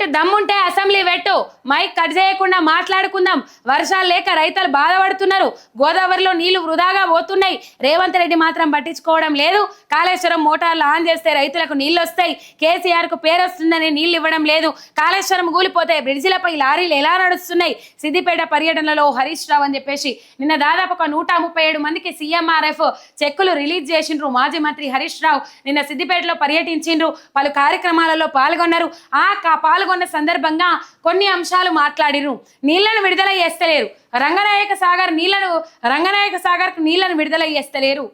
Right దమ్ముంటే assembly పెట్టు. Mic cut చేయకుండా మాట్లాడుకుందాం. వర్షాలు లేక రైతులు బాధపడుతున్నారు. గోదావరిలో నీళ్ళు వృధాగా పోతున్నాయి. రేవంత్ రెడ్డి మాత్రం పట్టించుకోవడం లేదు. కాళేశ్వరం మోటార్లు ఆన్ చేస్తే రైతులకు నీళ్ళు వస్తాయి. కేసీఆర్కు పేరు వస్తుందని నీళ్ళు ఇవ్వడం లేదు. కాళేశ్వరం కూలిపోతే బ్రిడ్జిలపై లారీలు ఎలా నడుస్తున్నాయి? సిద్దిపేట పర్యటనలో హరీష్ రావు అని చెప్పేసి నిన్న దాదాపు ఒక నూట ముప్పై ఏడు మందికి సీఎంఆర్ఎఫ్ చెక్కులు రిలీజ్ చేసిండ్రు మాజీ మంత్రి హరీష్ రావు. నిన్న సిద్దిపేటలో పర్యటించిండ్రు. పలు కార్యక్రమాలలో పాల్గొన్నారు. ఆ కా- పాల్గొన్న సందర్భంగా కొన్ని అంశాలు మాట్లాడిరు నీళ్ళను విడుదల చేస్తలేరు. రంగనాయక సాగర్ నీళ్ళను రంగనాయక సాగర్కు నీళ్ళను విడుదల చేస్తలేరు.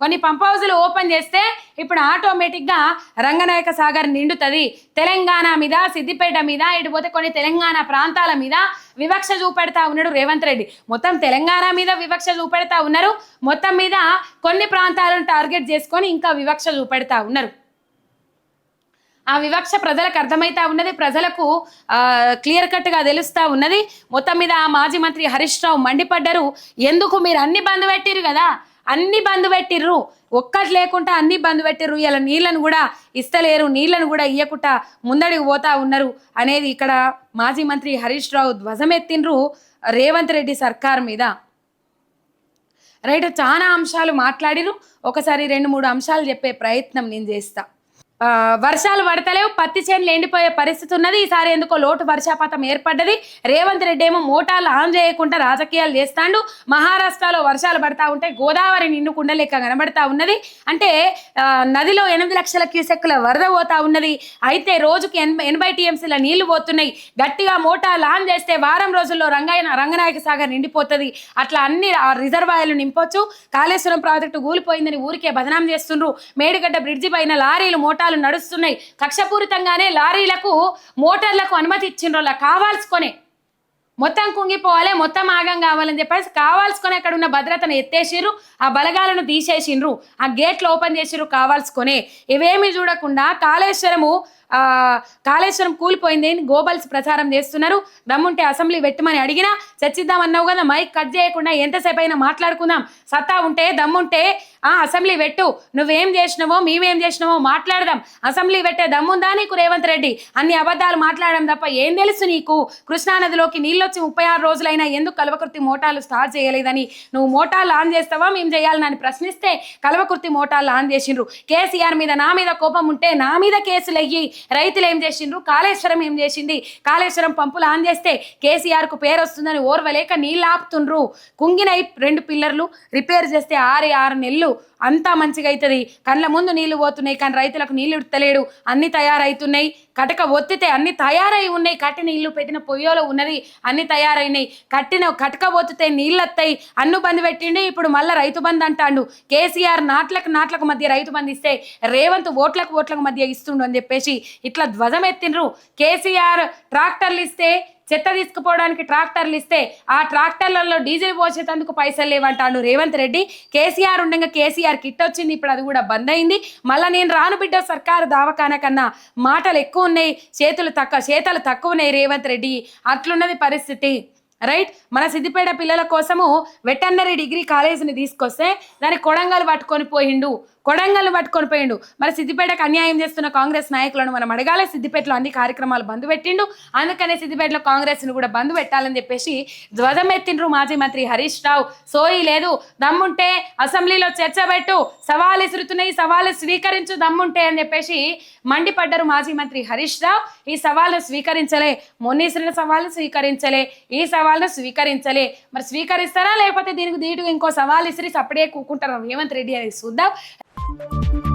కొన్ని పంప్ హౌజులు ఓపెన్ చేస్తే ఇప్పుడు ఆటోమేటిక్గా రంగనాయక సాగర్ నిండుతుంది. తెలంగాణ మీద సిద్దిపేట మీద ఇటు పోతే కొన్ని తెలంగాణ ప్రాంతాల మీద వివక్ష చూపెడతా ఉన్నాడు రేవంత్ రెడ్డి. మొత్తం తెలంగాణ మీద వివక్ష చూపెడతా ఉన్నారు. మొత్తం మీద కొన్ని ప్రాంతాలను టార్గెట్ చేసుకొని ఇంకా వివక్ష చూపెడతా ఉన్నారు. ఆ వివక్ష ప్రజలకు అర్థమైతా ఉన్నది ప్రజలకు క్లియర్ కట్గా తెలుస్తూ ఉన్నది. మొత్తం మీద ఆ మాజీ మంత్రి హరీష్ రావు మండిపడ్డారు. ఎందుకు మీరు అన్ని బంద్ పెట్టిరు కదా? అన్ని బంద్ పెట్టిర్రు. ఒక్కటి లేకుండా అన్ని బంద్ పెట్టిర్రు. ఇలా నీళ్ళను కూడా ఇస్తలేరు నీళ్ళను కూడా ఇయ్యకుండా ముందడికి పోతా ఉన్నారు అనేది ఇక్కడ మాజీ మంత్రి హరీష్ రావు ధ్వజమెత్తిండ్రు రేవంత్ రెడ్డి సర్కార్ మీద. రైట్ చాలా అంశాలు మాట్లాడిరు ఒకసారి రెండు మూడు అంశాలు చెప్పే ప్రయత్నం నేను చేస్తాను వర్షాలు పడతలేవు పత్తి చేనులు ఎండిపోయే పరిస్థితి ఉన్నది. ఈసారి ఎందుకో లోటు వర్షాపాతం ఏర్పడ్డది. రేవంత్ రెడ్డి ఏమో మోటార్లు ఆన్ చేయకుండా రాజకీయాలు చేస్తాడు. మహారాష్ట్రలో వర్షాలు పడతా ఉంటే గోదావరి నిండు కుండలెక్క కనబడతా ఉన్నది. అంటే నదిలో ఎనిమిది లక్షల క్యూసెక్కుల వరద పోతా ఉన్నది. అయితే రోజుకి ఎనభై ఎనభై టీఎంసీల నీళ్ళు పోతున్నాయి. గట్టిగా మోటార్లు ఆన్ చేస్తే వారం రోజుల్లో రంగాయన రంగనాయక సాగర్ నిండిపోతుంది. అట్లా అన్ని ఆ రిజర్వాయర్లు నింపొచ్చు. కాళేశ్వరం ప్రాజెక్టు కూలిపోయిందని ఊరికే బదనాం చేస్తుండ్రు. మేడిగడ్డ బ్రిడ్జి పైన లారీలు మోటార్లు నడుస్తున్నాయి. కక్షపూరితంగానే లారీలకు మోటార్లకు అనుమతి ఇచ్చిండ్రోలా కావాల్సుకొనే. మొత్తం కుంగిపోవాలి మొత్తం ఆగం కావాలని చెప్పేసి కావాల్సుకొని అక్కడ ఉన్న భద్రతను ఎత్తేసిర్రు. ఆ బలగాలను తీసేసిండ్రు ఆ గేట్లు ఓపెన్ చేసిర్రు కావాల్సుకొని. ఇవేమి చూడకుండా కాళేశ్వరము కాళేశ్వరం కూలిపోయింది. అని గోబల్స్ ప్రచారం చేస్తున్నారు. దమ్ముంటే అసెంబ్లీ పెట్టమని అడిగినా చర్చిద్దాం అన్నావు కదా మైక్ కట్ చేయకుండా ఎంతసేపు అయినా మాట్లాడుకుందాం. సత్తా ఉంటే దమ్ముంటే ఆ అసెంబ్లీ పెట్టు. నువ్వేం చేసినావో మేమేం చేసినావో మాట్లాడదాం. అసెంబ్లీ పెట్టే దమ్ముందా నీకు రేవంత్ రెడ్డి? అన్ని అబద్ధాలు మాట్లాడడం తప్ప ఏం తెలుసు నీకు? కృష్ణానదిలోకి నీళ్ళొచ్చి ముప్పై ఆరు రోజులైనా ఎందుకు కల్వకుర్తి మోటార్లు స్టార్ట్ చేయలేదని? నువ్వు మోటార్లు ఆన్ చేస్తావా? మేము చేయాలని అని ప్రశ్నిస్తే కల్వకుర్తి మోటార్లు ఆన్ చేసిండ్రు. కేసీఆర్ మీద నా మీద కోపం ఉంటే నా మీద కేసులు అయ్యి రైతులు ఏం చేసిండ్రు? కాళేశ్వరం ఏం చేసింది? కాళేశ్వరం పంపులు ఆన్ చేస్తే కేసీఆర్కు పేరు వస్తుందని ఓర్వలేక నీళ్ళు ఆపుతుండ్రు కుంగినై రెండు పిల్లర్లు రిపేర్ చేస్తే ఆరు ఆరు నెలలు అంతా మంచిగా అవుతుంది కళ్ళ ముందు నీళ్ళు పోతున్నాయి కానీ రైతులకు నీళ్ళు ఇడతలేడు. అన్ని తయారవుతున్నాయి కటక ఒత్తితే అన్ని తయారై ఉన్నాయి. కట్టిన ఇల్లు పెట్టిన పొయ్యోలో ఉన్నది అన్ని తయారైనాయి. కట్టిన కటక ఒత్తితే నీళ్ళు వస్తాయి అన్ను బంద్ పెట్టిండు ఇప్పుడు మళ్ళీ రైతు బంద్ అంటాడు. కేసీఆర్ నాట్లకు నాట్లకు మధ్య రైతు బంద్ ఇస్తే రేవంత్ ఓట్లకు ఓట్లకు మధ్య ఇస్తుండు అని చెప్పేసి ఇట్లా ధ్వజం ఎత్తినరు కేసీఆర్ ట్రాక్టర్లు ఇస్తే చెత్త తీసుకుపోవడానికి ట్రాక్టర్లు ఇస్తే ఆ ట్రాక్టర్లలో డీజిల్ పోసేటందుకు పైసలు లేవంటాడు రేవంత్ రెడ్డి. కేసీఆర్ ఉండగా కేసీఆర్ కిట్ వచ్చింది ఇప్పుడు అది కూడా బంద్ అయింది. మళ్ళీ నేను రాను బిడ్డ సర్కారు దావకాన కన్నా మాటలు ఎక్కువ ఉన్నాయి చేతులు తక్కువ చేతలు తక్కువ ఉన్నాయి రేవంత్ రెడ్డి. అట్లున్నది పరిస్థితి. రైట్? మన సిద్దిపేట పిల్లల కోసము వెటర్నరీ డిగ్రీ కాలేజీని తీసుకొస్తే దాని కొడంగల్ పట్టుకొని పోయిండు. కొడంగల్ని పట్టుకొని పోయిండు. మరి సిద్దిపేటకు అన్యాయం చేస్తున్న కాంగ్రెస్ నాయకులను మనం అడగాలి. సిద్దిపేటలో అన్ని కార్యక్రమాలు బంద్ పెట్టిండు. అందుకనే సిద్దిపేటలో కాంగ్రెస్ను కూడా బంద్ పెట్టాలని చెప్పేసి ధ్వజమెత్తిండ్రు మాజీ మంత్రి హరీష్ రావు. సోయి లేదు. దమ్ముంటే అసెంబ్లీలో చర్చ పెట్టు. సవాలు ఇసురుతున్నాయి సవాలు స్వీకరించు దమ్ముంటే అని చెప్పేసి మండిపడ్డారు మాజీ మంత్రి హరీష్ రావు. ఈ సవాలు స్వీకరించలే. మొన్నీసిన సవాలు స్వీకరించలే. ఈ సవాల్ను స్వీకరించలే. మరి స్వీకరిస్తారా? లేకపోతే దీనికి దీటుగా ఇంకో సవాల్ ఇసిరి సపడే కూకుంటారా? రేవంత్ రెడ్డి అనేది చూద్దాం. Thank you.